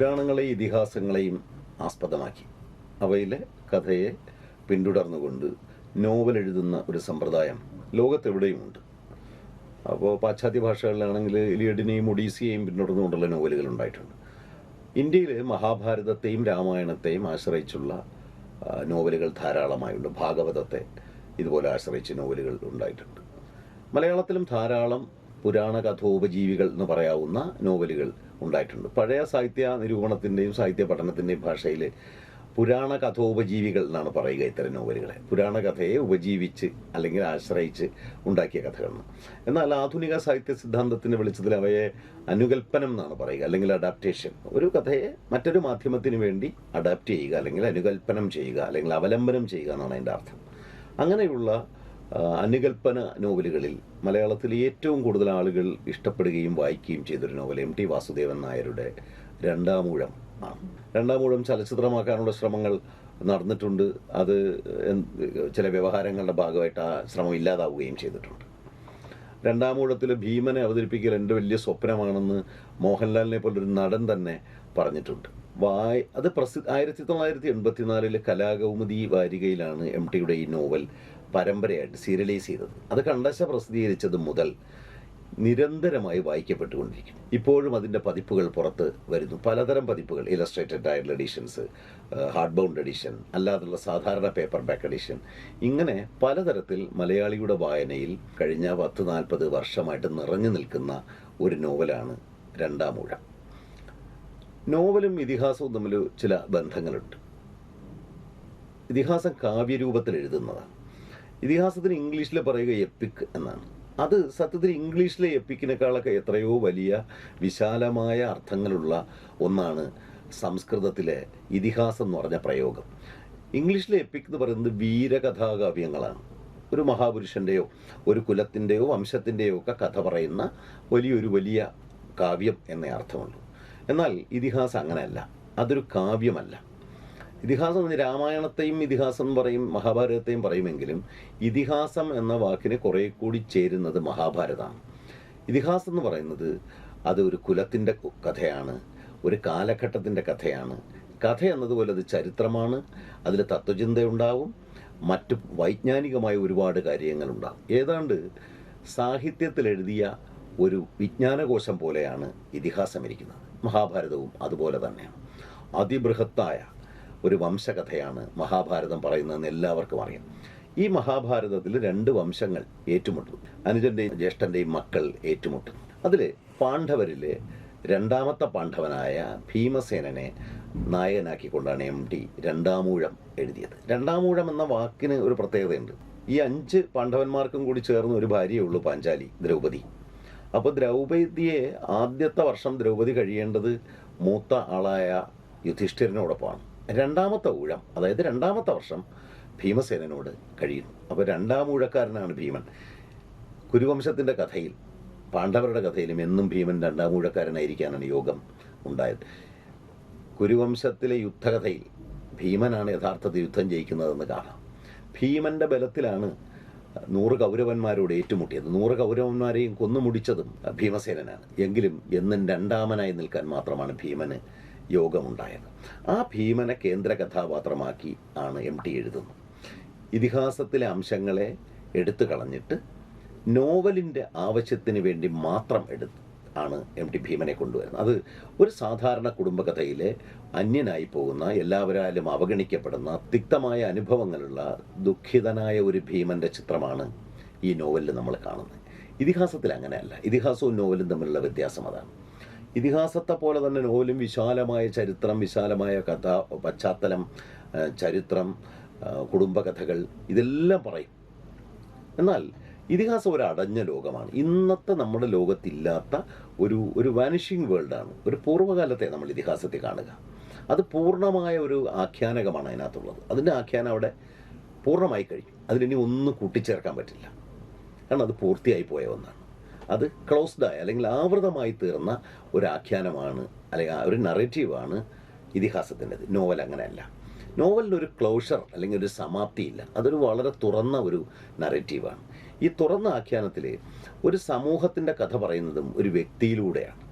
പുരാണങ്ങളെയും ഇതിഹാസങ്ങളെയും ആസ്പദമാക്കി. അവയിലെ കഥയെ പിന്തുടർന്നുകൊണ്ട് നോവൽ എഴുതുന്ന ഒരു സമ്പ്രദായം ലോകത്തെവിടെയുമുണ്ട്. അപ്പോൾ പാശ്ചാത്യ ഭാഷകളിലാണെങ്കിൽ ഇലിയഡിനെയും ഒഡീസിയെയും പിന്തുടർന്നുകൊണ്ടുള്ള നോവലുകൾ ഉണ്ടായിട്ടുണ്ട്. ഇന്ത്യയിൽ മഹാഭാരതത്തെയും രാമായണത്തെയും ആശ്രയിച്ചുള്ള നോവലുകൾ ധാരാളമായുണ്ട്. ഭാഗവതത്തെ ഇതുപോലെ ആശ്രയിച്ച് നോവലുകൾ ഉണ്ടായിട്ടുണ്ട്. മലയാളത്തിലും ധാരാളം പുരാണ കഥോപജീവികൾ എന്ന് പറയാവുന്ന നോവലുകൾ ഉണ്ടായിട്ടുണ്ട്. പഴയ സാഹിത്യ നിരൂപണത്തിന്റെയും സാഹിത്യ പഠനത്തിന്റെയും ഭാഷയിൽ പുരാണ കഥോപജീവികൾ എന്നാണ് പറയുക ഇത്തരം നോവലുകളെ. പുരാണ കഥയെ ഉപജീവിച്ച് അല്ലെങ്കിൽ ആശ്രയിച്ച് ഉണ്ടാക്കിയ കഥകളാണ്. എന്നാൽ ആധുനിക സാഹിത്യ സിദ്ധാന്തത്തിന്റെ വെളിച്ചത്തിൽ അവയെ അനുകൽപ്പനം എന്നാണ് പറയുക അല്ലെങ്കിൽ അഡാപ്റ്റേഷൻ ഒരു കഥയെ മറ്റൊരു മാധ്യമത്തിന് വേണ്ടി അഡാപ്റ്റ് ചെയ്യുക അല്ലെങ്കിൽ അനുകൽപ്പനം ചെയ്യുക അല്ലെങ്കിൽ അവലംബനം ചെയ്യുക എന്നാണ് അതിന്റെ അർത്ഥം. അങ്ങനെയുള്ള അനുകൽപ്പന നോവലുകളിൽ മലയാളത്തിൽ ഏറ്റവും കൂടുതൽ ആളുകൾ ഇഷ്ടപ്പെടുകയും വായിക്കുകയും ചെയ്തൊരു നോവൽ എം ടി വാസുദേവൻ നായരുടെ രണ്ടാമൂഴം ആണ് രണ്ടാമൂഴം ചലച്ചിത്രമാക്കാനുള്ള ശ്രമങ്ങൾ നടന്നിട്ടുണ്ട്. അത് ചില വ്യവഹാരങ്ങളുടെ ഭാഗമായിട്ട് ആ ശ്രമം ഇല്ലാതാവുകയും ചെയ്തിട്ടുണ്ട്. രണ്ടാമൂഴത്തിൽ ഭീമനെ അവതരിപ്പിക്കൽ എന്റെ വലിയ സ്വപ്നമാണെന്ന് മോഹൻലാലിനെ പോലൊരു നടൻ തന്നെ പറഞ്ഞിട്ടുണ്ട്. വായ് അത് പ്രസി ആയിരത്തി തൊള്ളായിരത്തി എൺപത്തിനാലിലെ കലാകൗമുദി വാരികയിലാണ് എം ടിയുടെ ഈ നോവൽ പരമ്പരയായിട്ട് സീരിയലൈസ് ചെയ്തത്. അത് കണ്ടശ പ്രസിദ്ധീകരിച്ചത് മുതൽ നിരന്തരമായി വായിക്കപ്പെട്ടുകൊണ്ടിരിക്കും. ഇപ്പോഴും അതിന്റെ പതിപ്പുകൾ പുറത്ത് വരുന്നു. പലതരം പതിപ്പുകൾ. ഇലസ്ട്രേറ്റഡ് ആയിട്ടുള്ള എഡിഷൻസ് ഹാർഡ് ബൗണ്ട് എഡിഷൻ അല്ലാതുള്ള സാധാരണ പേപ്പർ ബാക്ക് എഡിഷൻ ഇങ്ങനെ പലതരത്തിൽ മലയാളിയുടെ വായനയിൽ കഴിഞ്ഞ പത്ത് നാൽപ്പത് വർഷമായിട്ട് നിറഞ്ഞു നിൽക്കുന്ന ഒരു നോവലാണ് രണ്ടാമൂഴ നോവലും ഇതിഹാസവും തമ്മിൽ ചില ബന്ധങ്ങളുണ്ട്. ഇതിഹാസം കാവ്യരൂപത്തിൽ എഴുതുന്നതാണ്. ഇതിഹാസത്തിന് ഇംഗ്ലീഷിൽ പറയുക എപ്പിക് എന്നാണ്. അത് സത്യത്തിൽ ഇംഗ്ലീഷിലെ എപ്പിക്കിനേക്കാളൊക്കെ എത്രയോ വലിയ വിശാലമായ അർത്ഥങ്ങളുള്ള ഒന്നാണ് സംസ്കൃതത്തിലെ ഇതിഹാസം എന്ന് പറഞ്ഞ പ്രയോഗം. ഇംഗ്ലീഷിലെ എപ്പിക് എന്ന് പറയുന്നത് വീരകഥാകാവ്യങ്ങളാണ്. ഒരു മഹാപുരുഷന്റെയോ ഒരു കുലത്തിന്റെയോ വംശത്തിന്റെയോ ഒക്കെ കഥ പറയുന്ന വലിയൊരു വലിയ കാവ്യം എന്നേ അർത്ഥമുള്ളൂ. എന്നാൽ ഇതിഹാസം അങ്ങനെയല്ല. അതൊരു കാവ്യമല്ല. ഇതിഹാസം എന്ന് രാമായണത്തെയും ഇതിഹാസം എന്ന് പറയും മഹാഭാരതത്തെയും പറയുമെങ്കിലും ഇതിഹാസം എന്ന വാക്കിന് കുറേ കൂടി ചേരുന്നത് മഹാഭാരതമാണ്. ഇതിഹാസം എന്ന് പറയുന്നത് അത് ഒരു കുലത്തിന്റെ കഥയാണ് ഒരു കാലഘട്ടത്തിന്റെ കഥയാണ്. കഥ എന്നതുപോലെ അത് ചരിത്രമാണ് അതിൽ തത്വചിന്തയുണ്ടാവും മറ്റ് വൈജ്ഞാനികമായ ഒരുപാട് കാര്യങ്ങളുണ്ടാവും. ഏതാണ്ട് സാഹിത്യത്തിൽ എഴുതിയ ഒരു വിജ്ഞാനകോശം പോലെയാണ് ഇതിഹാസം ഇരിക്കുന്നത് മഹാഭാരതവും അതുപോലെ തന്നെയാണ്. അതിബൃഹത്തായ ഒരു വംശകഥയാണ് മഹാഭാരതം പറയുന്നതെന്ന് എല്ലാവർക്കും അറിയാം. ഈ മഹാഭാരതത്തിൽ രണ്ട് വംശങ്ങൾ ഏറ്റുമുട്ടുന്നു. അനുജന്റെയും ജ്യേഷ്ഠന്റെയും മക്കൾ ഏറ്റുമുട്ടുന്നു. അതിൽ പാണ്ഡവരിലെ രണ്ടാമത്തെ പാണ്ഡവനായ ഭീമസേനനെ നായകനാക്കിക്കൊണ്ടാണ് എം ടി രണ്ടാമൂഴം എഴുതിയത്. രണ്ടാമൂഴം എന്ന വാക്കിന് ഒരു പ്രത്യേകതയുണ്ട്. ഈ അഞ്ച് പാണ്ഡവന്മാർക്കും കൂടി ചേർന്ന് ഒരു ഭാര്യയേ ഉള്ളൂ പാഞ്ചാലി ദ്രൗപദി. അപ്പോൾ ദ്രൗപദിയെ ആദ്യത്തെ വർഷം ദ്രൗപദി കഴിയേണ്ടത് മൂത്ത ആളായ യുധിഷ്ഠിരനോടൊപ്പമാണ്. രണ്ടാമത്തെ ഊഴം അതായത് രണ്ടാമത്തെ വർഷം ഭീമസേനോട് കഴിയുന്നു. അപ്പോൾ രണ്ടാം ഊഴക്കാരനാണ് ഭീമൻ. കുരുവംശത്തിന്റെ കഥയിൽ പാണ്ഡവരുടെ കഥയിലും എന്നും ഭീമൻ രണ്ടാം ഊഴക്കാരനായിരിക്കാനാണ് യോഗം ഉണ്ടായത്. കുരുവംശത്തിലെ യുദ്ധകഥയിൽ ഭീമനാണ് യഥാർത്ഥത്തിൽ യുദ്ധം ജയിക്കുന്നതെന്ന് കാണാം. ഭീമന്റെ ബലത്തിലാണ് നൂറ് കൗരവന്മാരോട് ഏറ്റുമുട്ടിയത്. നൂറ് കൗരവന്മാരെയും കൊന്നു മുടിച്ചതും ഭീമസേനനാണ്. എങ്കിലും എന്നും രണ്ടാമനായി നിൽക്കാൻ മാത്രമാണ് ഭീമന് യോഗമുണ്ടായത്. ആ ഭീമനെ കേന്ദ്ര കഥാപാത്രമാക്കി ആണ് എം ടി എഴുതുന്നത്. ഇതിഹാസത്തിലെ അംശങ്ങളെ എടുത്തു കളഞ്ഞിട്ട് നോവലിന്റെ ആവശ്യത്തിന് വേണ്ടി മാത്രം എടുത്ത് ആണ് എം ടി ഭീമനെ കൊണ്ടുവരുന്നത്. അത് ഒരു സാധാരണ കുടുംബകഥയിലെ അന്യനായി പോകുന്ന എല്ലാവരാലും അവഗണിക്കപ്പെടുന്ന തിക്തമായ അനുഭവങ്ങളുള്ള ദുഃഖിതനായ ഒരു ഭീമന്റെ ചിത്രമാണ് ഈ നോവലിൽ നമ്മൾ കാണുന്നത്. ഇതിഹാസത്തിൽ അങ്ങനെയല്ല. ഇതിഹാസവും നോവലും തമ്മിലുള്ള വ്യത്യാസം അതാണ്. ഇതിഹാസത്തെ പോലെ തന്നെ നോവലും വിശാലമായ ചരിത്രം വിശാലമായ കഥ പശ്ചാത്തലം ചരിത്രം കുടുംബകഥകൾ ഇതെല്ലാം പറയും. എന്നാൽ ഇതിഹാസം ഒരു അടഞ്ഞ ലോകമാണ്. ഇന്നത്തെ നമ്മുടെ ലോകത്തില്ലാത്ത ഒരു ഒരു വാനിഷിങ് വേൾഡാണ് ഒരു പൂർവകാലത്തെ നമ്മൾ ഇതിഹാസത്തെ കാണുക. അത് പൂർണമായ ഒരു ആഖ്യാനകമാണ് അതിനകത്തുള്ളത്. അതിന്റെ ആഖ്യാനം അവിടെ പൂർണമായി കഴിഞ്ഞു. അതിലിനി ഒന്നും കൂട്ടിച്ചേർക്കാൻ പറ്റില്ല. കാരണം അത് പൂർത്തിയായി പോയ ഒന്നാണ്. അത് ക്ലോസ്ഡ് ക്ലോസ്ഡായ അല്ലെങ്കിൽ ആവൃതമായി തീർന്ന ഒരു ആഖ്യാനമാണ് അല്ലെങ്കിൽ ഒരു നറേറ്റീവാണ് ഇതിഹാസത്തിന്റെത്. നോവൽ അങ്ങനെയല്ല. നോവലിനൊരു ക്ലോഷർ അല്ലെങ്കിൽ ഒരു സമാപ്തിയില്ല. അതൊരു വളരെ തുറന്ന ഒരു നറേറ്റീവാണ് ഈ തുറന്ന ആഖ്യാനത്തിൽ ഒരു സമൂഹത്തിന്റെ കഥ പറയുന്നതും ഒരു വ്യക്തിയിലൂടെയാണ്.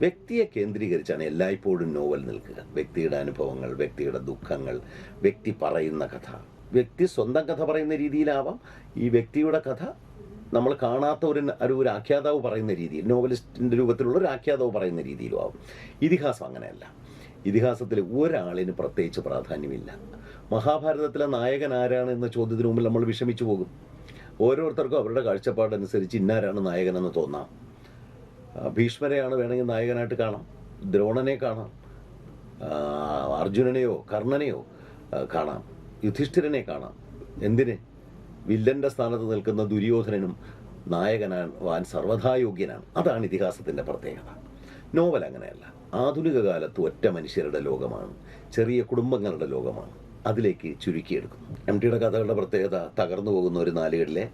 വ്യക്തിയെ കേന്ദ്രീകരിച്ചാണ് എല്ലായ്പ്പോഴും നോവൽ നിൽക്കുക. വ്യക്തിയുടെ അനുഭവങ്ങൾ വ്യക്തിയുടെ ദുഃഖങ്ങൾ വ്യക്തി പറയുന്ന കഥ. വ്യക്തി സ്വന്തം കഥ പറയുന്ന രീതിയിലാവാം. ഈ വ്യക്തിയുടെ കഥ നമ്മൾ കാണാത്ത ഒരു ഒരു ആഖ്യാതാവ് പറയുന്ന രീതിയിൽ നോവലിസ്റ്റിന്റെ രൂപത്തിലുള്ള ഒരു ആഖ്യാതാവ് പറയുന്ന രീതിയിലും ആവും. ഇതിഹാസം അങ്ങനെയല്ല. ഇതിഹാസത്തിൽ ഒരാളിന് പ്രത്യേകിച്ച് പ്രാധാന്യമില്ല. മഹാഭാരതത്തിലെ നായകൻ ആരാണ് എന്ന ചോദ്യത്തിന് മുമ്പിൽ നമ്മൾ വിഷമിച്ചു പോകും. ഓരോരുത്തർക്കും അവരുടെ കാഴ്ചപ്പാടനുസരിച്ച് ഇന്നാരാണ് നായകനെന്ന് തോന്നാം. ഭീഷ്മരെയാണ് വേണമെങ്കിൽ നായകനായിട്ട് കാണാം. ദ്രോണനെ കാണാം. അർജുനനെയോ കർണനെയോ കാണാം. യുധിഷ്ഠിരനെ കാണാം. എന്തിന്? വില്ലന്റെ സ്ഥാനത്ത് നിൽക്കുന്ന ദുര്യോധനനും നായകനാവാൻ വാൻ യോഗ്യനാണ്. അതാണ് ഇതിഹാസത്തിന്റെ പ്രത്യേകത. നോവൽ അങ്ങനെയല്ല. ആധുനിക കാലത്ത് ഒറ്റ മനുഷ്യരുടെ ലോകമാണ്. ചെറിയ കുടുംബങ്ങളുടെ ലോകമാണ്. അതിലേക്ക് ചുരുക്കിയെടുക്കുന്നു. എം ടിയുടെ കഥകളുടെ പ്രത്യേകത തകർന്നു പോകുന്ന ഒരു നാലുകളിലെ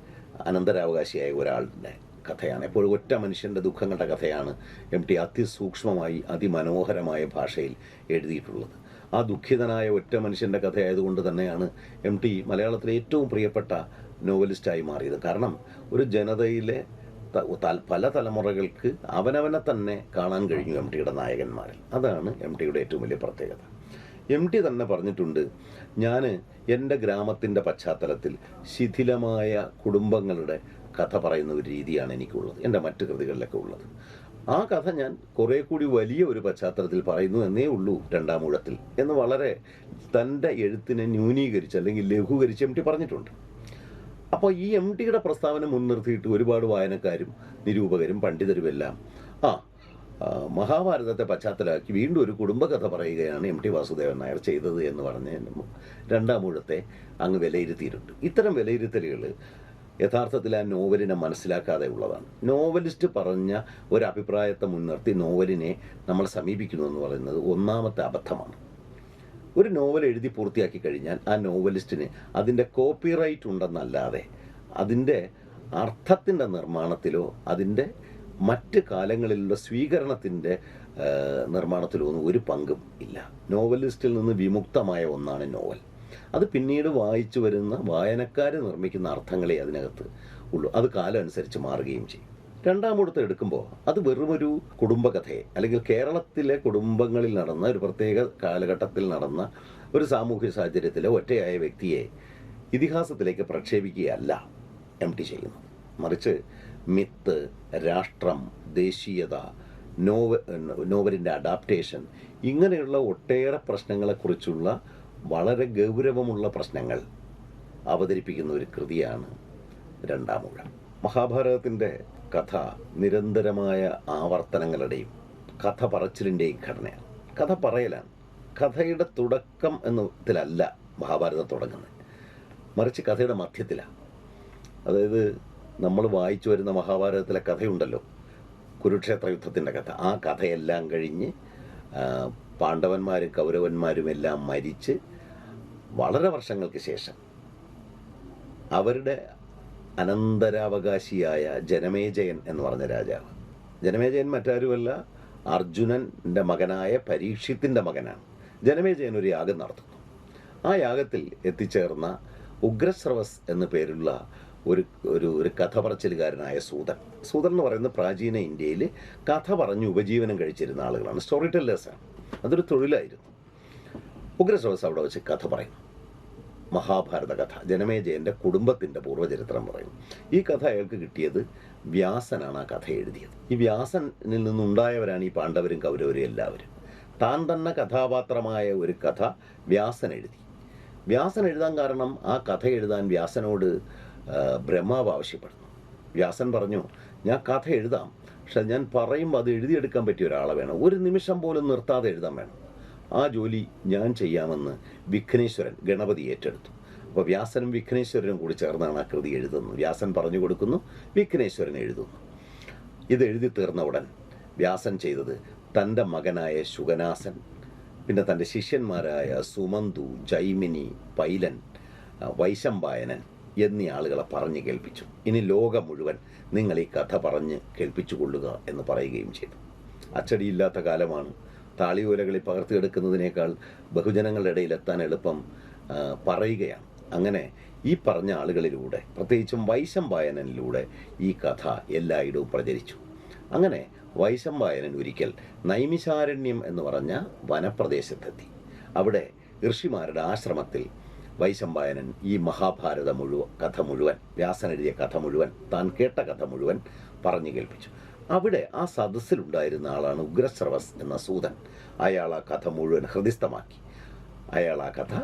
അനന്തരാവകാശിയായ ഒരാളുടെ കഥയാണ്. എപ്പോഴും ഒറ്റ മനുഷ്യന്റെ ദുഃഖങ്ങളുടെ കഥയാണ് എം ടി അതിസൂക്ഷ്മമായി അതിമനോഹരമായ ഭാഷയിൽ എഴുതിയിട്ടുള്ളത്. ആ ദുഃഖിതനായ ഒറ്റ മനുഷ്യന്റെ കഥയായതുകൊണ്ട് തന്നെയാണ് എം ടി മലയാളത്തിലെ ഏറ്റവും പ്രിയപ്പെട്ട നോവലിസ്റ്റായി മാറിയത്. കാരണം ഒരു ജനതയിലെ പല തലമുറകൾക്ക് അവനവനെ തന്നെ കാണാൻ കഴിഞ്ഞു എം ടിയുടെ നായകന്മാരിൽ. അതാണ് എം ടിയുടെ ഏറ്റവും വലിയ പ്രത്യേകത. എം ടി തന്നെ പറഞ്ഞിട്ടുണ്ട് ഞാൻ എന്റെ ഗ്രാമത്തിന്റെ പശ്ചാത്തലത്തിൽ ശിഥിലമായ കുടുംബങ്ങളുടെ കഥ പറയുന്ന ഒരു രീതിയാണ് എനിക്കുള്ളത് എന്റെ മറ്റു കൃതികളിലൊക്കെ ഉള്ളത്. ആ കഥ ഞാൻ കുറേ കൂടി വലിയ ഒരു പശ്ചാത്തലത്തിൽ പറയുന്നു എന്നേ ഉള്ളൂ രണ്ടാം ഊഴത്തിൽ എന്ന് വളരെ തന്റെ എഴുത്തിനെ ന്യൂനീകരിച്ച് അല്ലെങ്കിൽ ലഘൂകരിച്ച് എം ടി പറഞ്ഞിട്ടുണ്ട്. അപ്പോൾ ഈ എം ടിയുടെ പ്രസ്താവന മുൻനിർത്തിയിട്ട് ഒരുപാട് വായനക്കാരും നിരൂപകരും പണ്ഡിതരും എല്ലാം ആ, മഹാഭാരതത്തെ പശ്ചാത്തലമാക്കി വീണ്ടും ഒരു കുടുംബകഥ പറയുകയാണ് എം ടി വാസുദേവൻ നായർ ചെയ്തത് എന്ന് പറഞ്ഞ് രണ്ടാം ഊഴത്തെ അങ്ങ് വിലയിരുത്തിയിട്ടുണ്ട്. ഇത്തരം വിലയിരുത്തലുകൾ യഥാർത്ഥത്തിൽ ആ നോവലിനെ മനസ്സിലാക്കാതെ ഉള്ളതാണ്. നോവലിസ്റ്റ് പറഞ്ഞ ഒരു അഭിപ്രായത്തെ മുൻനിർത്തി നോവലിനെ നമ്മൾ സമീപിക്കുന്നു എന്ന് പറയുന്നത് ഒന്നാമത്തെ അബദ്ധമാണ്. ഒരു നോവൽ എഴുതി പൂർത്തിയാക്കി കഴിഞ്ഞാൽ ആ നോവലിസ്റ്റിന് അതിന്റെ കോപ്പിറൈറ്റ് ഉണ്ടെന്നല്ലാതെ അതിന്റെ അർത്ഥത്തിന്റെ നിർമ്മാണത്തിലോ അതിന്റെ മറ്റ് കാലങ്ങളിലുള്ള സ്വീകരണത്തിന്റെ നിർമ്മാണത്തിലോ ഒന്നും ഒരു പങ്കും ഇല്ല. നോവലിസ്റ്റിൽ നിന്ന് വിമുക്തമായ ഒന്നാണ് നോവൽ. അത് പിന്നീട് വായിച്ചു വരുന്ന വായനക്കാർ നിർമ്മിക്കുന്ന അർത്ഥങ്ങളെ അതിനകത്ത് ഉള്ളൂ. അത് കാലം അനുസരിച്ച് മാറുകയും ചെയ്യും. രണ്ടാമൂടത്ത് എടുക്കുമ്പോൾ അത് വെറുമൊരു കുടുംബകഥയെ അല്ലെങ്കിൽ കേരളത്തിലെ കുടുംബങ്ങളിൽ നടന്ന ഒരു പ്രത്യേക കാലഘട്ടത്തിൽ നടന്ന ഒരു സാമൂഹ്യ സാഹചര്യത്തിലെ ഒറ്റയായ വ്യക്തിയെ ഇതിഹാസത്തിലേക്ക് പ്രക്ഷേപിക്കുകയല്ല എം ടി ചെയ്യുന്നത്. മറിച്ച് മിത്ത് രാഷ്ട്രം ദേശീയത നോവ നോവലിന്റെ അഡാപ്റ്റേഷൻ ഇങ്ങനെയുള്ള ഒട്ടേറെ പ്രശ്നങ്ങളെക്കുറിച്ചുള്ള വളരെ ഗൗരവമുള്ള പ്രശ്നങ്ങൾ അവതരിപ്പിക്കുന്ന ഒരു കൃതിയാണ് രണ്ടാമൂഴം മഹാഭാരതത്തിന്റെ കഥ നിരന്തരമായ ആവർത്തനങ്ങളുടെയും കഥ പറച്ചിലിന്റെയും ഘടനയാണ്. കഥ പറയലാണ്. കഥയുടെ തുടക്കം എന്നതിലല്ല മഹാഭാരതം തുടങ്ങുന്നത്. മറിച്ച് കഥയുടെ മധ്യത്തിലാണ് അതായത് നമ്മൾ വായിച്ചു വരുന്ന മഹാഭാരതത്തിലെ കഥയുണ്ടല്ലോ. കുരുക്ഷേത്ര യുദ്ധത്തിന്റെ കഥ. ആ കഥയെല്ലാം കഴിഞ്ഞ് പാണ്ഡവന്മാരും കൗരവന്മാരും എല്ലാം മരിച്ച് വളരെ വർഷങ്ങൾക്ക് ശേഷം അവരുടെ അനന്തരാവകാശിയായ ജനമേജയൻ എന്ന് പറഞ്ഞ രാജാവ്. ജനമേജയൻ മറ്റാരുമല്ല അർജുനന്റെ മകനായ പരീക്ഷിത്തിന്റെ മകനാണ്. ജനമേജയൻ ഒരു യാഗം നടത്തുന്നു. ആ യാഗത്തിൽ എത്തിച്ചേർന്ന ഉഗ്രശ്രവസ് എന്നു പേരുള്ള ഒരു ഒരു ഒരു കഥ പറച്ചിലുകാരനായ സൂതൻ. സൂതൻ എന്ന് പറയുന്നത് പ്രാചീന ഇന്ത്യയിൽ കഥ പറഞ്ഞ് ഉപജീവനം കഴിച്ചിരുന്ന ആളുകളാണ്. സ്റ്റോറി ടെല്ലേഴ്സാണ് അതൊരു തൊഴിലായിരുന്നു. ഉഗ്രശ്രവസ് അവിടെ വെച്ച് കഥ പറയുന്നു. മഹാഭാരത കഥ ജനമേജയന്റെ കുടുംബത്തിന്റെ പൂർവചരിത്രം പറയും. ഈ കഥ അയാൾക്ക് കിട്ടിയത് വ്യാസനാണ് ആ കഥ എഴുതിയത്. ഈ വ്യാസനിൽ നിന്നുണ്ടായവരാണ് ഈ പാണ്ഡവരും കൗരവരും എല്ലാവരും. താൻ തന്നെ കഥാപാത്രമായ ഒരു കഥ വ്യാസൻ എഴുതി. വ്യാസൻ എഴുതാൻ കാരണം ആ കഥ എഴുതാൻ വ്യാസനോട് ബ്രഹ്മാവ് ആവശ്യപ്പെടുന്നു. വ്യാസൻ പറഞ്ഞു ഞാൻ കഥ എഴുതാം. പക്ഷെ ഞാൻ പറയുമ്പോൾ അത് എഴുതിയെടുക്കാൻ പറ്റിയ ഒരാളെ വേണം. ഒരു നിമിഷം പോലും നിർത്താതെ എഴുതാൻ വേണം. ആ ജോലി ഞാൻ ചെയ്യാമെന്ന് വിഘ്നേശ്വരൻ ഗണപതി ഏറ്റെടുത്തു. അപ്പോൾ വ്യാസനും വിഘ്നേശ്വരനും കൂടി ചേർന്നാണ് ആ കൃതി എഴുതുന്നത്. വ്യാസൻ പറഞ്ഞു കൊടുക്കുന്നു വിഘ്നേശ്വരൻ എഴുതുന്നു. ഇത് എഴുതി തീർന്ന ഉടൻ വ്യാസൻ ചെയ്തത് തന്റെ മകനായ ശുഗനാസൻ പിന്നെ തന്റെ ശിഷ്യന്മാരായ സുമന്തു ജൈമിനി പൈലൻ വൈശമ്പായനൻ എന്നീ ആളുകളെ പറഞ്ഞു കേൾപ്പിച്ചു. ഇനി ലോകം മുഴുവൻ നിങ്ങൾ ഈ കഥ പറഞ്ഞ് കേൾപ്പിച്ചു കൊള്ളുക എന്ന് പറയുകയും ചെയ്തു. അച്ചടിയില്ലാത്ത കാലമാണ് താളിയോലകളിൽ പകർത്തിയെടുക്കുന്നതിനേക്കാൾ ബഹുജനങ്ങളുടെ ഇടയിൽ എത്താൻ എളുപ്പം പറയുകയാണ്. അങ്ങനെ ഈ പറഞ്ഞ ആളുകളിലൂടെ പ്രത്യേകിച്ചും വൈശംപായനിലൂടെ ഈ കഥ എല്ലായിടവും പ്രചരിച്ചു. അങ്ങനെ വൈശമ്പായനൻ ഒരിക്കൽ നൈമിശാരണ്യം എന്ന് പറഞ്ഞ വനപ്രദേശത്തെത്തി. അവിടെ ഋഷിമാരുടെ ആശ്രമത്തിൽ വൈശമ്പായനൻ ഈ മഹാഭാരത മുഴുവൻ കഥ മുഴുവൻ വ്യാസൻ എഴുതിയ കഥ മുഴുവൻ താൻ കേട്ട കഥ മുഴുവൻ പറഞ്ഞു കേൾപ്പിച്ചു. അവിടെ ആ സദസ്സിലുണ്ടായിരുന്ന ആളാണ് ഉഗ്രശ്രവസ് എന്ന സൂതൻ. അയാൾ ആ കഥ മുഴുവൻ ഹൃദിസ്ഥമാക്കി. അയാൾ ആ കഥ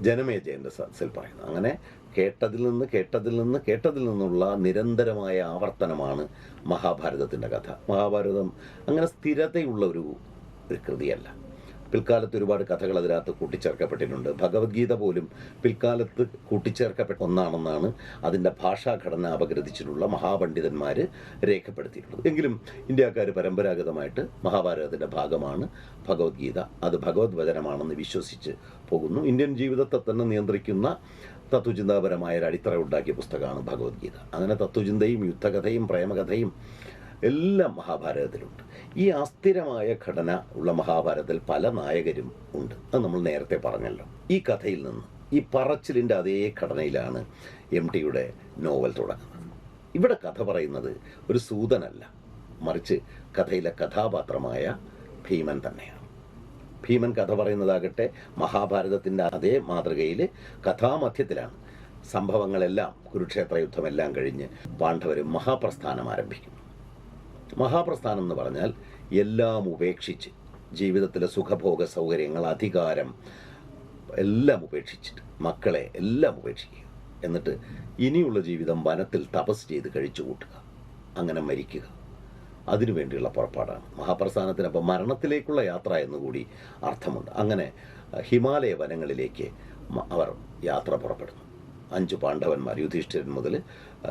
ജനമേജയന്റെ സദസ്സിൽ പറയുന്നു. അങ്ങനെ കേട്ടതിൽ നിന്ന് കേട്ടതിൽ നിന്ന് കേട്ടതിൽ നിന്നുള്ള നിരന്തരമായ ആവർത്തനമാണ് മഹാഭാരതത്തിന്റെ കഥ. മഹാഭാരതം അങ്ങനെ സ്ഥിരതയുള്ള ഒരു കൃതിയല്ല. പിൽക്കാലത്ത് ഒരുപാട് കഥകൾ അതിനകത്ത് കൂട്ടിച്ചേർക്കപ്പെട്ടിട്ടുണ്ട്. ഭഗവത്ഗീത പോലും പിൽക്കാലത്ത് കൂട്ടിച്ചേർക്കപ്പെട്ട ഒന്നാണെന്നാണ് അതിന്റെ ഭാഷാഘടന അപഗ്രഥിച്ചിട്ടുള്ള മഹാപണ്ഡിതന്മാർ രേഖപ്പെടുത്തിയിട്ടുള്ളത്. എങ്കിലും ഇന്ത്യക്കാർ പരമ്പരാഗതമായിട്ട് മഹാഭാരതത്തിന്റെ ഭാഗമാണ് ഭഗവത്ഗീത. അത് ഭഗവത് വചനമാണെന്ന് വിശ്വസിച്ച് പോകുന്നു. ഇന്ത്യൻ ജീവിതത്തെ തന്നെ നിയന്ത്രിക്കുന്ന തത്വചിന്താപരമായ ഒരു അടിത്തറ ഉണ്ടാക്കിയ പുസ്തകമാണ് ഭഗവത്ഗീത. അങ്ങനെ തത്വചിന്തയും യുദ്ധകഥയും പ്രേമകഥയും എല്ലാം മഹാഭാരതത്തിലുണ്ട്. ഈ അസ്ഥിരമായ ഘടന ഉള്ള മഹാഭാരതത്തിൽ പല നായകരും ഉണ്ട്. അത് നമ്മൾ നേരത്തെ പറഞ്ഞല്ലോ. ഈ കഥയിൽ നിന്ന് ഈ പറച്ചിലിന്റെ അതേ ഘടനയിലാണ് എം ടിയുടെ നോവൽ തുടങ്ങുന്നത്. ഇവിടെ കഥ പറയുന്നത് ഒരു സൂതനല്ല. മറിച്ച് കഥയിലെ കഥാപാത്രമായ ഭീമൻ തന്നെയാണ്. ഭീമൻ കഥ പറയുന്നതാകട്ടെ മഹാഭാരതത്തിന്റെ അതേ മാതൃകയിൽ കഥാമധ്യത്തിലാണ്. സംഭവങ്ങളെല്ലാം കുരുക്ഷേത്ര യുദ്ധമെല്ലാം കഴിഞ്ഞ് പാണ്ഡവരും മഹാപ്രസ്ഥാനം ആരംഭിക്കും. മഹാപ്രസ്ഥാനം എന്ന് പറഞ്ഞാൽ എല്ലാം ഉപേക്ഷിച്ച് ജീവിതത്തിലെ സുഖഭോഗ സൗകര്യങ്ങൾ അധികാരം എല്ലാം ഉപേക്ഷിച്ചിട്ട് മക്കളെ എല്ലാം ഉപേക്ഷിക്കുക. എന്നിട്ട് ഇനിയുള്ള ജീവിതം വനത്തിൽ തപസ് ചെയ്ത് കഴിച്ചു കൂട്ടുക. അങ്ങനെ മരിക്കുക. അതിനു വേണ്ടിയുള്ള പുറപ്പാടാണ്. മഹാപ്രസ്ഥാനത്തിനപ്പം മരണത്തിലേക്കുള്ള യാത്ര എന്നുകൂടി അർത്ഥമുണ്ട്. അങ്ങനെ ഹിമാലയ വനങ്ങളിലേക്ക് അവർ യാത്ര പുറപ്പെടുന്നു. അഞ്ച് പാണ്ഡവന്മാർ യുധിഷ്ഠിരൻ മുതൽ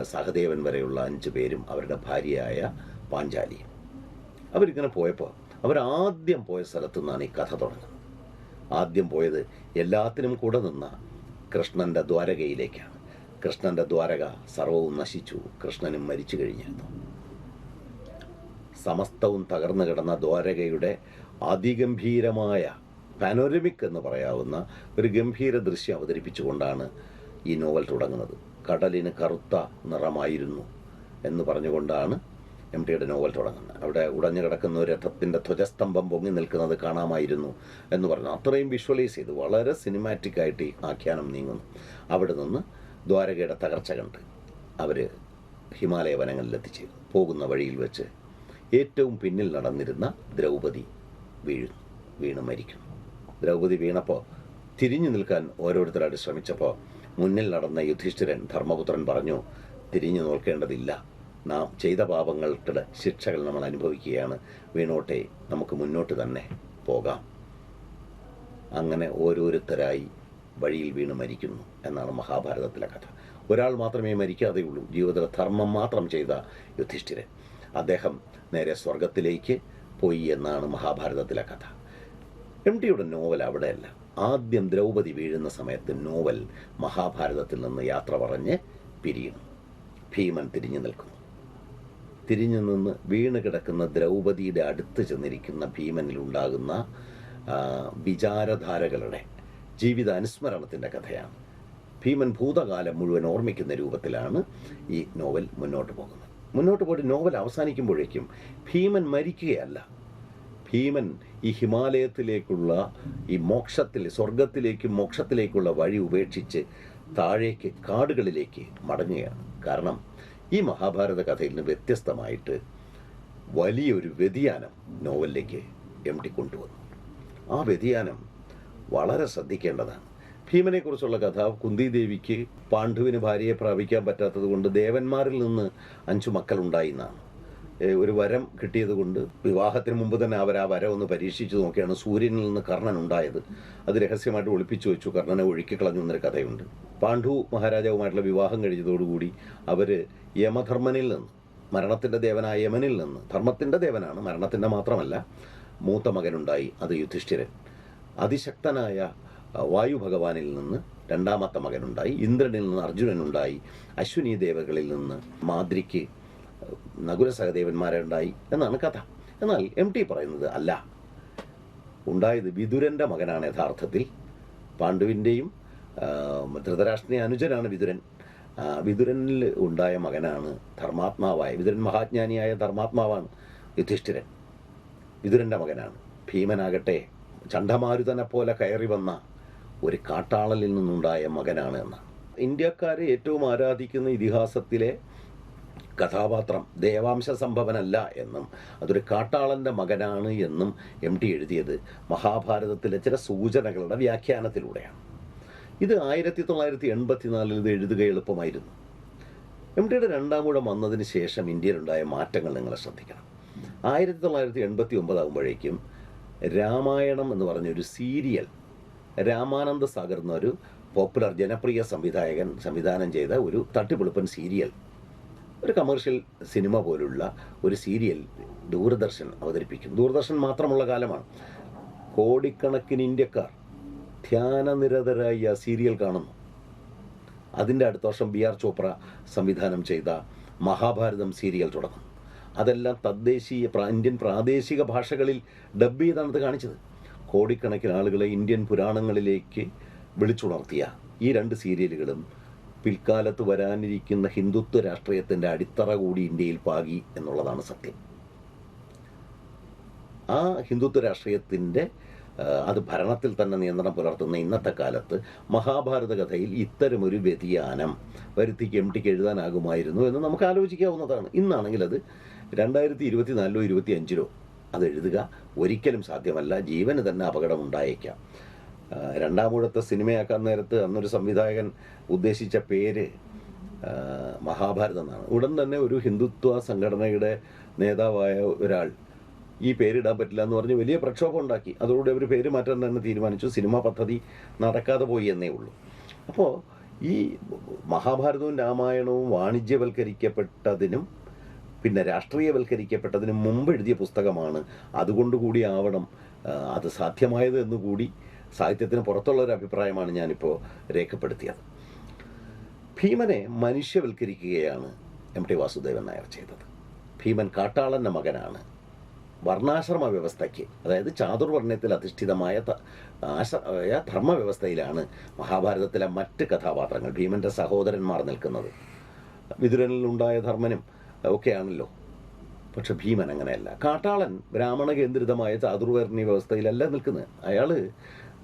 സഹദേവൻ വരെയുള്ള അഞ്ച് പേരും അവരുടെ ഭാര്യയായ പാഞ്ചാലിയും അവരിങ്ങനെ പോയപ്പോൾ അവരാദ്യം പോയ സ്ഥലത്തു നിന്നാണ് ഈ കഥ തുടങ്ങുന്നത്. ആദ്യം പോയത് എല്ലാത്തിനും കൂടെ നിന്ന കൃഷ്ണന്റെ ദ്വാരകയിലേക്കാണ്. കൃഷ്ണന്റെ ദ്വാരക സർവവും നശിച്ചു കൃഷ്ണനും മരിച്ചു കഴിഞ്ഞിരുന്നു. സമസ്തവും തകർന്നു കിടന്ന ദ്വാരകയുടെ അതിഗംഭീരമായ പാനോരമിക് എന്ന് പറയാവുന്ന ഒരു ഗംഭീര ദൃശ്യം അവതരിപ്പിച്ചുകൊണ്ടാണ് ഈ നോവൽ തുടങ്ങുന്നത്. കടലിന് കറുത്ത നിറമായിരുന്നു എന്ന് പറഞ്ഞുകൊണ്ടാണ് എം ടിയുടെ നോവൽ തുടങ്ങുന്നത്. അവിടെ ഉടഞ്ഞു കിടക്കുന്ന ഒരു രഥത്തിന്റെ ധ്വജസ്തംഭം പൊങ്ങി നിൽക്കുന്നത് കാണാമായിരുന്നു എന്ന് പറഞ്ഞു. അത്രയും വിഷ്വലൈസ് ചെയ്ത്. വളരെ സിനിമാറ്റിക് ആയിട്ട് ഈ ആഖ്യാനം നീങ്ങുന്നു. അവിടെ നിന്ന് ദ്വാരകയുടെ തകർച്ച കണ്ട് അവർ ഹിമാലയ വനങ്ങളിൽ എത്തിച്ചേരുന്നു പോകുന്ന വഴിയിൽ വെച്ച് ഏറ്റവും പിന്നിൽ നടന്നിരുന്ന ദ്രൗപദി വീഴുന്നു. വീണ് മരിക്കുന്നു ദ്രൗപദി വീണപ്പോൾ തിരിഞ്ഞു നിൽക്കാൻ ഓരോരുത്തരായിട്ട് ശ്രമിച്ചപ്പോൾ മുന്നിൽ നടന്ന യുധിഷ്ഠിരൻ ധർമ്മപുത്രൻ പറഞ്ഞു തിരിഞ്ഞു നോക്കേണ്ടതില്ല. നാം ചെയ്ത പാപങ്ങളുടെ ശിക്ഷകൾ നമ്മൾ അനുഭവിക്കുകയാണ്. വീണോട്ടെ നമുക്ക് മുന്നോട്ട് തന്നെ പോകാം. അങ്ങനെ ഓരോരുത്തരായി വഴിയിൽ വീണ് മരിക്കുന്നു എന്നാണ് മഹാഭാരതത്തിലെ കഥ. ഒരാൾ മാത്രമേ മരിക്കാതെയുള്ളൂ. ജീവിതത്തിലെ ധർമ്മം മാത്രം ചെയ്ത യുധിഷ്ഠിരൻ. അദ്ദേഹം നേരെ സ്വർഗത്തിലേക്ക് പോയി എന്നാണ് മഹാഭാരതത്തിലെ കഥ. എം ടിയുടെ നോവൽ അവിടെയല്ല. ആദ്യം ദ്രൗപദി വീഴുന്ന സമയത്ത് നോവൽ മഹാഭാരതത്തിൽ നിന്ന് യാത്ര പറഞ്ഞ് പിരിയുന്നു. ഭീമൻ തിരിഞ്ഞു നിൽക്കുന്നു. തിരിഞ്ഞു നിന്ന് വീണ് കിടക്കുന്ന ദ്രൗപതിയുടെ അടുത്ത് ചെന്നിരിക്കുന്ന ഭീമനിലുണ്ടാകുന്ന വിചാരധാരകളുടെ ജീവിത അനുസ്മരണത്തിന്റെ കഥയാണ്. ഭീമൻ ഭൂതകാലം മുഴുവൻ ഓർമ്മിക്കുന്ന രൂപത്തിലാണ് ഈ നോവൽ മുന്നോട്ട് പോകുന്നത്. മുന്നോട്ട് പോയിട്ട് നോവൽ അവസാനിക്കുമ്പോഴേക്കും ഭീമൻ മരിക്കുകയല്ല. ഭീമൻ ഈ ഹിമാലയത്തിലേക്കുള്ള ഈ മോക്ഷത്തിൽ സ്വർഗത്തിലേക്കും മോക്ഷത്തിലേക്കുള്ള വഴി ഉപേക്ഷിച്ച് താഴേക്ക് കാടുകളിലേക്ക് മടങ്ങുകയാണ്. കാരണം ഈ മഹാഭാരത കഥയിൽ നിന്ന് വ്യത്യസ്തമായിട്ട് വലിയൊരു വ്യതിയാനം നോവലിലേക്ക് എം ടി കൊണ്ടുവന്നു. ആ വ്യതിയാനം വളരെ ശ്രദ്ധിക്കേണ്ടതാണ്. ഭീമനെക്കുറിച്ചുള്ള കഥ കുന്തിദേവിക്ക് പാണ്ഡുവിന് ഭാര്യയെ പ്രാപിക്കാൻ പറ്റാത്തത് കൊണ്ട് ദേവന്മാരിൽ നിന്ന് അഞ്ചു മക്കളുണ്ടായി എന്നാണ്. ഒരു വരം കിട്ടിയത് കൊണ്ട് വിവാഹത്തിന് മുമ്പ് തന്നെ അവർ ആ വരം ഒന്ന് പരീക്ഷിച്ചു നോക്കിയാണ് സൂര്യനിൽ നിന്ന് കർണൻ ഉണ്ടായത് അത് രഹസ്യമായിട്ട് ഒളിപ്പിച്ചു വെച്ചു. കർണനെ ഒഴുക്കി കളഞ്ഞു എന്നൊരു കഥയുണ്ട്. പാണ്ഡു മഹാരാജാവുമായിട്ടുള്ള വിവാഹം കഴിഞ്ഞതോടുകൂടി അവർ യമധർമ്മനിൽ നിന്ന് മരണത്തിന്റെ ദേവനായ യമനിൽ നിന്ന് ധർമ്മത്തിന്റെ ദേവനാണ് മരണത്തിന്റെ മാത്രമല്ല മൂത്ത മകനുണ്ടായി അത് യുധിഷ്ഠിരൻ. അതിശക്തനായ വായു ഭഗവാനിൽ നിന്ന് രണ്ടാമത്തെ മകനുണ്ടായി ഇന്ദ്രനിൽ നിന്ന് അർജുനനുണ്ടായി അശ്വിനി ദേവകളിൽ നിന്ന് മാദ്രിക്ക് നകുല സഹദേവന്മാരുണ്ടായി എന്നാണ് കഥ. എന്നാൽ എം ടി പറയുന്നത് അല്ല. ഉണ്ടായത് വിതുരന്റെ മകനാണ് യഥാർത്ഥത്തിൽ. പാണ്ഡുവിന്റെയും ധൃതരാഷ്ട്രീയ അനുജനാണ് വിതുരൻ. വിതുരനിൽ ഉണ്ടായ മകനാണ് ധർമാത്മാവായ വിതുരൻ മഹാജ്ഞാനിയായ ധർമാത്മാവാണ് യുധിഷ്ഠിരൻ. വിതുരന്റെ മകനാണ്. ഭീമനാകട്ടെ ചണ്ഡമാരുതനെ പോലെ കയറി വന്ന ഒരു കാട്ടാളലിൽ നിന്നുണ്ടായ മകനാണ് എന്ന്. ഇന്ത്യക്കാരെ ഏറ്റവും ആരാധിക്കുന്ന ഇതിഹാസത്തിലെ കഥാപാത്രം ദേവാംശ സംഭവനല്ല എന്നും അതൊരു കാട്ടാളന്റെ മകനാണ് എന്നും എം ടി എഴുതിയത് മഹാഭാരതത്തിലെ ചില സൂചനകളുടെ വ്യാഖ്യാനത്തിലൂടെയാണ്. ഇത് ആയിരത്തി തൊള്ളായിരത്തി എൺപത്തിനാലിൽ ഇത് എഴുതുക എളുപ്പമായിരുന്നു. എം ടിയുടെ രണ്ടാം കൂടം വന്നതിന് ശേഷം ഇന്ത്യയിലുണ്ടായ മാറ്റങ്ങൾ നിങ്ങൾ ശ്രദ്ധിക്കണം. ആയിരത്തി തൊള്ളായിരത്തി എൺപത്തി ഒമ്പതാകുമ്പോഴേക്കും രാമായണം എന്ന് പറഞ്ഞൊരു സീരിയൽ രാമാനന്ദ സാഗർ എന്നൊരു പോപ്പുലർ ജനപ്രിയ സംവിധായകൻ സംവിധാനം ചെയ്ത ഒരു തട്ടിപ്പൊളിപ്പൻ സീരിയൽ. ഒരു കമേഴ്ഷ്യൽ സിനിമ പോലുള്ള ഒരു സീരിയൽ ദൂരദർശൻ അവതരിപ്പിക്കും ദൂരദർശൻ മാത്രമുള്ള കാലമാണ്. കോടിക്കണക്കിന് ഇന്ത്യക്കാർ ധ്യാനനിരതരായി ആ സീരിയൽ കാണുന്നു. അതിന്റെ അടുത്ത വർഷം ബി ആർ ചോപ്ര സംവിധാനം ചെയ്ത മഹാഭാരതം സീരിയൽ തുടങ്ങും അതെല്ലാം തദ്ദേശീയ ഇന്ത്യൻ പ്രാദേശിക ഭാഷകളിൽ ഡബ് ചെയ്താണ് ഇത് കാണിച്ചത്. കോടിക്കണക്കിന് ആളുകളെ ഇന്ത്യൻ പുരാണങ്ങളിലേക്ക് വിളിച്ചുണർത്തിയ ഈ രണ്ട് സീരിയലുകളും പിൽക്കാലത്ത് വരാനിരിക്കുന്ന ഹിന്ദുത്വ രാഷ്ട്രീയത്തിന്റെ അടിത്തറ കൂടി ഇന്ത്യയിൽ പാകി എന്നുള്ളതാണ് സത്യം. ആ ഹിന്ദുത്വ രാഷ്ട്രീയത്തിന്റെ അത് ഭരണത്തിൽ തന്നെ നിയന്ത്രണം പുലർത്തുന്ന ഇന്നത്തെ കാലത്ത് മഹാഭാരത കഥയിൽ ഇത്തരമൊരു വ്യതിയാനം വരുത്തിക്ക് എം ടിക്ക് എഴുതാനാകുമായിരുന്നു എന്ന് നമുക്ക് ആലോചിക്കാവുന്നതാണ്. ഇന്നാണെങ്കിൽ അത് രണ്ടായിരത്തി ഇരുപത്തിനാലിലോ ഇരുപത്തി അഞ്ചിലോ അത് എഴുതുക. ഒരിക്കലും സാധ്യമല്ല. ജീവന് തന്നെ അപകടം ഉണ്ടായേക്കാം രണ്ടാമൂഴത്തെ സിനിമയാക്കാൻ നേരത്ത് അന്നൊരു സംവിധായകൻ ഉദ്ദേശിച്ച പേര് മഹാഭാരതം എന്നാണ്. ഉടൻ തന്നെ ഒരു ഹിന്ദുത്വ സംഘടനയുടെ നേതാവായ ഒരാൾ ഈ പേരിടാൻ പറ്റില്ല എന്ന് പറഞ്ഞ് വലിയ പ്രക്ഷോഭം ഉണ്ടാക്കി. അതോടെ അവർ പേര് മാറ്റാൻ തന്നെ തീരുമാനിച്ചു. സിനിമാ പദ്ധതി നടക്കാതെ പോയി എന്നേ ഉള്ളൂ. അപ്പോൾ ഈ മഹാഭാരതവും രാമായണവും വാണിജ്യവൽക്കരിക്കപ്പെട്ടതിനും പിന്നെ രാഷ്ട്രീയവൽക്കരിക്കപ്പെട്ടതിനും മുമ്പ് എഴുതിയ പുസ്തകമാണ്. അതുകൊണ്ട് കൂടി ആവണം അത് സാധ്യമായത് എന്നുകൂടി സാഹിത്യത്തിന് പുറത്തുള്ള ഒരു അഭിപ്രായമാണ് ഞാനിപ്പോൾ രേഖപ്പെടുത്തിയത്. ഭീമനെ മനുഷ്യവൽക്കരിക്കുകയാണ് എം ടി വാസുദേവൻ നായർ ചെയ്തത്. ഭീമൻ കാട്ടാളന്റെ മകനാണ്. വർണാശ്രമ വ്യവസ്ഥയ്ക്ക് അതായത് ചാതുർവർണയത്തിൽ അധിഷ്ഠിതമായ ആയ ധർമ്മവ്യവസ്ഥയിലാണ് മഹാഭാരതത്തിലെ മറ്റ് കഥാപാത്രങ്ങൾ ഭീമന്റെ സഹോദരന്മാർ നിൽക്കുന്നത്. വിതുരനിലുണ്ടായ ധർമ്മനും ഒക്കെയാണല്ലോ. പക്ഷെ ഭീമൻ അങ്ങനെയല്ല. കാട്ടാളൻ ബ്രാഹ്മണ കേന്ദ്രിതമായ ചാതുർവർണി വ്യവസ്ഥയിലല്ല നിൽക്കുന്നത്. അയാൾ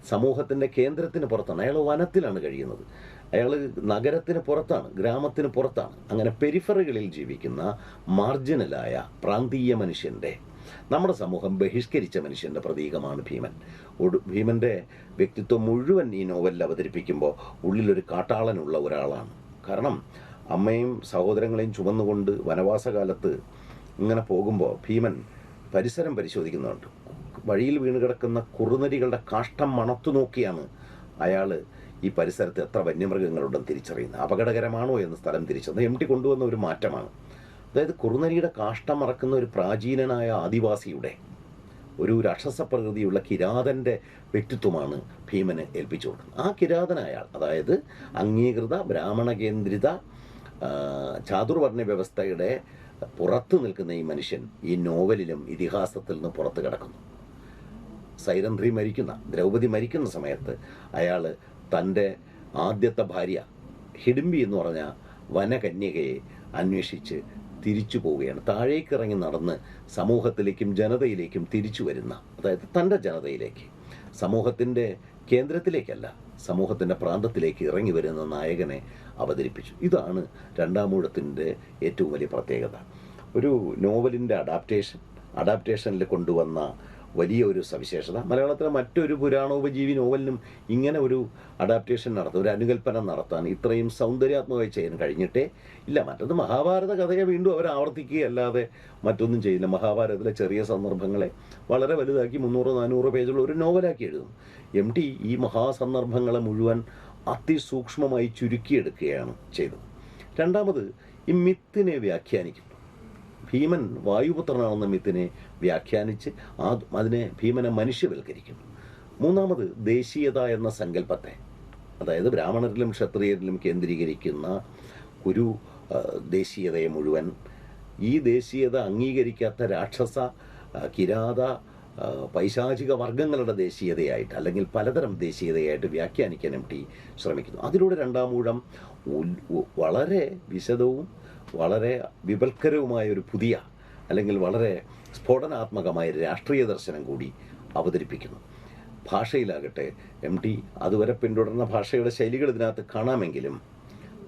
സമൂഹത്തിന്റെ കേന്ദ്രത്തിന് പുറത്താണ്. അയാൾ വനത്തിലാണ് കഴിയുന്നത്. അയാൾ നഗരത്തിന് പുറത്താണ് ഗ്രാമത്തിന് പുറത്താണ്. അങ്ങനെ പെരിഫറികളിൽ ജീവിക്കുന്ന മാർജിനലായ പ്രാന്തീയ മനുഷ്യന്റെ നമ്മുടെ സമൂഹം ബഹിഷ്കരിച്ച മനുഷ്യന്റെ പ്രതീകമാണ് ഭീമൻ. ഒടു ഭീമന്റെ വ്യക്തിത്വം മുഴുവൻ ഈ നോവലിൽ അവതരിപ്പിക്കുമ്പോൾ ഉള്ളിലൊരു കാട്ടാളനുള്ള ഒരാളാണ്. കാരണം അമ്മയും സഹോദരങ്ങളെയും ചുമന്നുകൊണ്ട് വനവാസകാലത്ത് ഇങ്ങനെ പോകുമ്പോൾ ഭീമൻ പരിസരം പരിശോധിക്കുന്നുണ്ട്. വഴിയിൽ വീണ് കിടക്കുന്ന കുറുനരികളുടെ കാഷ്ടം മണത്തു നോക്കിയാണ് അയാൾ ഈ പരിസരത്ത് എത്ര വന്യമൃഗങ്ങളുണ്ടെന്ന് തിരിച്ചറിയുന്നത്. അപകടകരമാണോ എന്ന് സ്ഥലം തിരിച്ചറിയുന്നത്. എം ടി കൊണ്ടുവന്ന ഒരു മാറ്റമാണ്. അതായത് കുറുനരിയുടെ കാഷ്ടം മറക്കുന്ന ഒരു പ്രാചീനനായ ആദിവാസിയുടെ ഒരു രാക്ഷസ പ്രകൃതിയുള്ള കിരാതന്റെ വ്യക്തിത്വമാണ് ഭീമന് ഏൽപ്പിച്ചു കൊടുക്കുന്നത് ആ കിരാതനായ ആൾ അതായത് അംഗീകൃത ബ്രാഹ്മണ കേന്ദ്രിത ചാതുർവർണ വ്യവസ്ഥയുടെ പുറത്തു നിൽക്കുന്ന ഈ മനുഷ്യൻ ഈ നോവലിലും ഇതിഹാസത്തിൽ നിന്ന് പുറത്ത് കിടക്കുന്നു. സൈരന്ധ്രി മരിക്കുന്ന ദ്രൗപദി മരിക്കുന്ന സമയത്ത് അയാൾ തന്റെ ആദ്യത്തെ ഭാര്യ ഹിഡിംബി എന്ന് പറഞ്ഞ വനകന്യകയെ അന്വേഷിച്ച് തിരിച്ചു പോവുകയാണ്. താഴേക്ക് ഇറങ്ങി നടന്ന് സമൂഹത്തിലേക്കും ജനതയിലേക്കും തിരിച്ചു വരുന്ന അതായത് തന്റെ ജനതയിലേക്ക്. സമൂഹത്തിന്റെ കേന്ദ്രത്തിലേക്കല്ല സമൂഹത്തിന്റെ പ്രാന്തത്തിലേക്ക് ഇറങ്ങി വരുന്ന നായകനെ അവതരിപ്പിച്ചു. ഇതാണ് രണ്ടാമൂഴത്തിന്റെ ഏറ്റവും വലിയ പ്രത്യേകത. ഒരു നോവലിന്റെ അഡാപ്റ്റേഷൻ അഡാപ്റ്റേഷനിൽ കൊണ്ടുവന്ന വലിയ ഒരു സവിശേഷത. മലയാളത്തിലെ മറ്റൊരു പുരാണോപജീവി നോവലിനും ഇങ്ങനെ ഒരു അഡാപ്റ്റേഷൻ നടത്താൻ ഒരു അനുകൽപ്പന നടത്താൻ ഇത്രയും സൗന്ദര്യാത്മകമായി ചെയ്യാൻ കഴിഞ്ഞിട്ടേ ഇല്ല. മറ്റത് മഹാഭാരത കഥയെ വീണ്ടും അവർ ആവർത്തിക്കുകയല്ലാതെ മറ്റൊന്നും ചെയ്യില്ല മഹാഭാരതത്തിലെ ചെറിയ സന്ദർഭങ്ങളെ വളരെ വലുതാക്കി മുന്നൂറ് നാനൂറ് പേജുള്ള ഒരു നോവലാക്കി എഴുതും എം ടി ഈ മഹാസന്ദർഭങ്ങളെ മുഴുവൻ അതിസൂക്ഷ്മമായി ചുരുക്കിയെടുക്കുകയാണ് ചെയ്തത്. രണ്ടാമത് ഈ മിത്തിനെ വ്യാഖ്യാനിക്കുന്നു ഭീമൻ വായുപുത്രനാണെന്ന മിത്തിനെ വ്യാഖ്യാനിച്ച് ആ അതിനെ ഭീമനെ മനുഷ്യവൽക്കരിക്കുന്നു. മൂന്നാമത് ദേശീയത എന്ന സങ്കല്പത്തെ. അതായത് ബ്രാഹ്മണരിലും ക്ഷത്രിയരിലും കേന്ദ്രീകരിക്കുന്ന ഒരു ദേശീയതയെ മുഴുവൻ. ഈ ദേശീയത അംഗീകരിക്കാത്ത രാക്ഷസ കിരാത പൈശാചിക വർഗങ്ങളുടെ ദേശീയതയായിട്ട് അല്ലെങ്കിൽ പലതരം ദേശീയതയായിട്ട് വ്യാഖ്യാനിക്കാൻ എം ടി ശ്രമിക്കുന്നു. അതിലൂടെ രണ്ടാമൂഴം ഉൽ- വളരെ വിശദവും വളരെ വിപൽക്കരവുമായ ഒരു പുതിയ അല്ലെങ്കിൽ വളരെ സ്ഫോടനാത്മകമായ രാഷ്ട്രീയ ദർശനം കൂടി അവതരിപ്പിക്കുന്നു. ഭാഷയിലാകട്ടെ എം ടി അതുവരെ പിന്തുടർന്ന ഭാഷയുടെ ശൈലികൾ ഇതിനകത്ത് കാണാമെങ്കിലും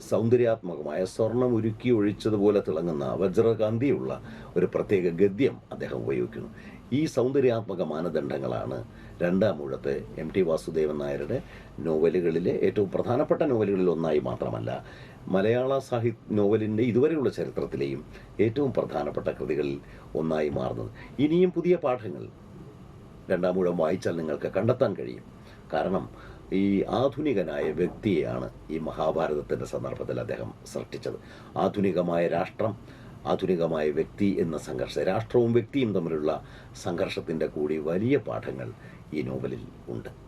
സൗന്ദര്യാത്മകമായ സ്വർണം ഉരുക്കി ഒഴിച്ചതുപോലെ തിളങ്ങുന്ന വജ്രകാന്തിയുള്ള ഒരു പ്രത്യേക ഗദ്യം അദ്ദേഹം ഉപയോഗിക്കുന്നു. ഈ സൗന്ദര്യാത്മക മാനദണ്ഡങ്ങളാണ് രണ്ടാം ഊഴത്തെ എം ടി വാസുദേവൻ നായരുടെ നോവലുകളിലെ ഏറ്റവും പ്രധാനപ്പെട്ട നോവലുകളിൽ ഒന്നായി മാത്രമല്ല മലയാള സാഹിത്യ നോവലിന്റെ ഇതുവരെയുള്ള ചരിത്രത്തിലെയും ഏറ്റവും പ്രധാനപ്പെട്ട കൃതികളിൽ ഒന്നായി മാറുന്നത്. ഇനിയും പുതിയ പാഠങ്ങൾ രണ്ടാം മൂഴം വായിച്ചാൽ നിങ്ങൾക്ക് കണ്ടെത്താൻ കഴിയും. കാരണം ഈ ആധുനികനായ വ്യക്തിയെയാണ് ഈ മഹാഭാരതത്തിന്റെ സന്ദർഭത്തിൽ അദ്ദേഹം സൃഷ്ടിച്ചത്. ആധുനികമായ രാഷ്ട്രം ആധുനികമായ വ്യക്തി എന്ന സംഘർഷം രാഷ്ട്രവും വ്യക്തിയും തമ്മിലുള്ള സംഘർഷത്തിന്റെ കൂടി വലിയ പാഠങ്ങൾ ഈ നോവലിൽ ഉണ്ട്.